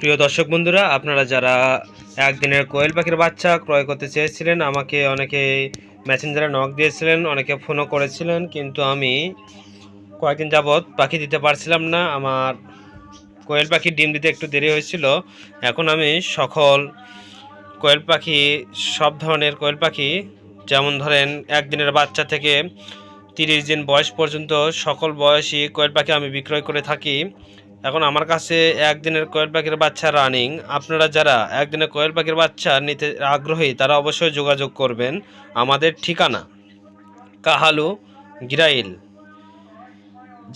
প্রিয় দর্শক বন্ধুরা, আপনারা যারা একদিনের কোয়েল পাখির বাচ্চা ক্রয় করতে চেয়েছিলেন, আমাকে অনেকে মেসেঞ্জারে নক দিয়েছিলেন, অনেকে ফোনও করেছিলেন, কিন্তু আমি কয়েকদিন যাবৎ পাখি দিতে পারছিলাম না। আমার কোয়েল পাখি ডিম দিতে একটু দেরি হয়েছিল। এখন আমি সকল কোয়েল পাখি, সব ধরনের কোয়েল পাখি, যেমন ধরেন একদিনের বাচ্চা থেকে তিরিশ দিন বয়স পর্যন্ত সকল বয়সী কোয়েল পাখি আমি বিক্রয় করে থাকি। এখন আমার কাছে একদিনের কোয়েল পাখির বাচ্চা রানিং। আপনারা যারা একদিনের কোয়েল পাখির বাচ্চা নিতে আগ্রহী, তারা অবশ্যই যোগাযোগ করবেন আমাদের ঠিকানা, কাহালু গিরাইল।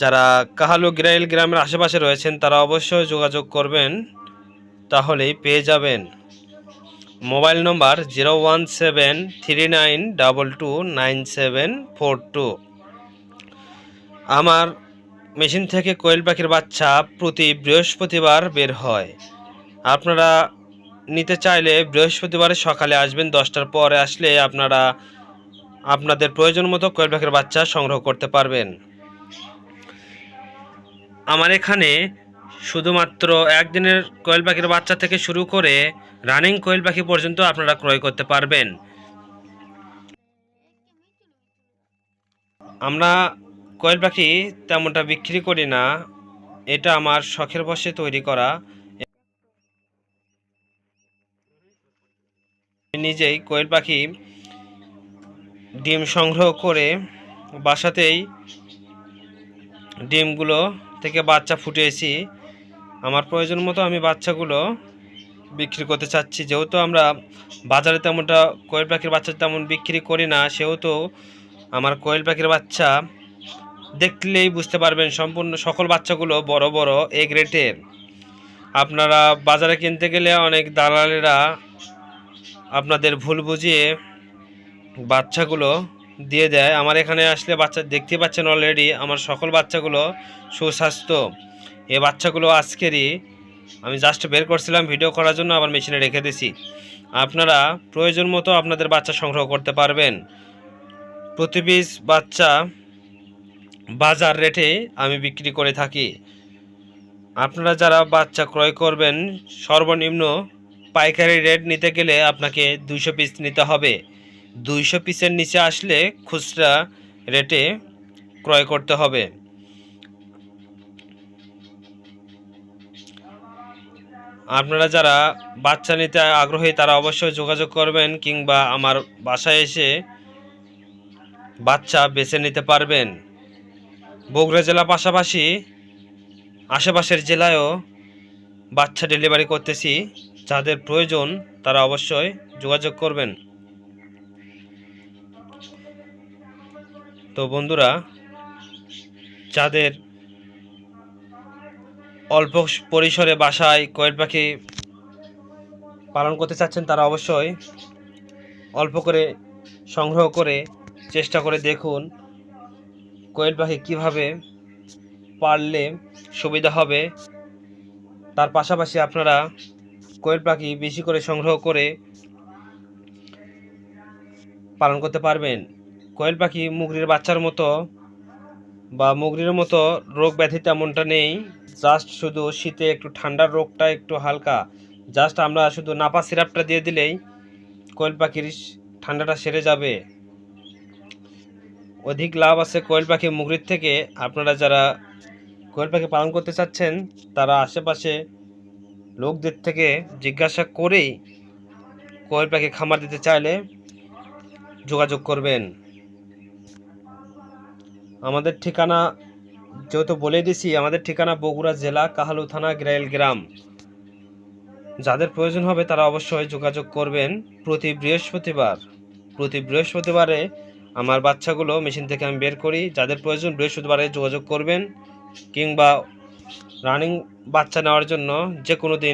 যারা কাহালু গিরাইল গ্রামের আশেপাশে রয়েছেন, তারা অবশ্যই যোগাযোগ করবেন, তাহলেই পেয়ে যাবেন। Mobile number zero one seven three nine double two nine seven four two. আমার মেশিন থেকে কোয়েল পাখির বাচ্চা প্রতি বৃহস্পতিবার বের হয়। আপনারা নিতে চাইলে বৃহস্পতিবারে সকালে আসবেন, দশটার পরে আসলে আপনারা আপনাদের প্রয়োজন মতো কোয়েল পাখির বাচ্চা সংগ্রহ করতে পারবেন। আমার এখানে শুধুমাত্র একদিনের কোয়েল পাখির বাচ্চা থেকে শুরু করে রানিং কোয়েল পাখি পর্যন্ত আপনারা ক্রয় করতে পারবেন। আমরা কোয়েল পাখি তেমনটা বিক্রি করি না। এটা আমার শখের বসে তৈরি করা। নিজেই কোয়েল পাখি ডিম সংগ্রহ করে বাসাতেই ডিমগুলো থেকে বাচ্চা ফুটিয়েছি। আমার প্রয়োজন মতো আমি বাচ্চাগুলো বিক্রি করতে চাচ্ছি। যেহেতু আমরা বাজারে তেমনটা কোয়েল পাখির বাচ্চা তেমন বিক্রি করি না, সেহেতু আমার কোয়েল পাখির বাচ্চা দেখলেই বুঝতে পারবেন সম্পূর্ণ সকল বাচ্চাগুলো বড় বড় এ গ্রেটের আপনারা বাজারে কিনতে গেলে অনেক দালালেরা আপনাদের ভুল বুঝিয়ে বাচ্চাগুলো দিয়ে দেয়। আমার এখানে আসলে বাচ্চা দেখতে পাচ্ছেন অলরেডি আমার সকল বাচ্চাগুলো সুস্বাস্থ্য। এ বাচ্চাগুলো আজকেরই আমি জাস্ট বের করছিলাম ভিডিও করার জন্য আবার মেশিনে রেখে দিছি। আপনারা প্রয়োজন মতো আপনাদের বাচ্চা সংগ্রহ করতে পারবেন। প্রতি বাচ্চা বাজার রেটে আমি বিক্রি করে থাকি। আপনারা যারা বাচ্চা ক্রয় করবেন, সর্বনিম্ন পাইকারি রেট নিতে গেলে আপনাকে দুইশো পিস নিতে হবে। দুইশো পিসের নিচে আসলে খুচরা রেটে ক্রয় করতে হবে। আপনারা যারা বাচ্চা নিতে আগ্রহী, তারা অবশ্যই যোগাযোগ করবেন কিংবা আমার বাসায় এসে বাচ্চা বেছে নিতে পারবেন। বগুড়া জেলা পাশাপাশি আশেপাশের জেলায়ও বাচ্চা ডেলিভারি করতেছি। যাদের প্রয়োজন, তারা অবশ্যই যোগাযোগ করবেন। তো বন্ধুরা, যাদের অল্প পরিসরে বাসায় কোয়েল পাখি পালন করতে চাচ্ছেন, তারা অবশ্যই অল্প করে সংগ্রহ করে চেষ্টা করে দেখুন। কোয়েল পাখি কীভাবে পারলে সুবিধা হবে, তার পাশাপাশি আপনারা কোয়েল পাখি বেশি করে সংগ্রহ করে পালন করতে পারবেন। কোয়েল পাখি মুগরির বাচ্চার মতো বা মুগরির মতো রোগ ব্যাধি তেমনটা নেই জাস্ট শুধু শীতে একটু ঠান্ডার রোগটা একটু হালকা। জাস্ট আমরা শুধু নাপা সিরাপটা দিয়ে দিলেই কোয়েল পাখির ঠান্ডাটা সেরে যাবে। অধিক লাভ আছে কোয়েল পাখি মুগরির থেকে। আপনারা যারা কোয়েল পাখি পালন করতে চাচ্ছেন, তারা আশেপাশে লোকদের থেকে জিজ্ঞাসা করেই কোয়েল পাখি খামার দিতে চাইলে যোগাযোগ করবেন। আমাদের ঠিকানা যেহেতু বলে দিছি, আমাদের ঠিকানা বগুড়া জেলা কাহালু থানা গ্রাইল গ্রাম। যাদের প্রয়োজন হবে তারা অবশ্যই যোগাযোগ করবেন প্রতি বৃহস্পতিবার। প্রতি বৃহস্পতিবারে আমার বাচ্চাগুলো মেশিন থেকে আমি বের করি। যাদের প্রয়োজন বৃহস্পতিবারে যোগাযোগ করবেন কিংবা রানিং বাচ্চা নেওয়ার জন্য যে কোনো দিন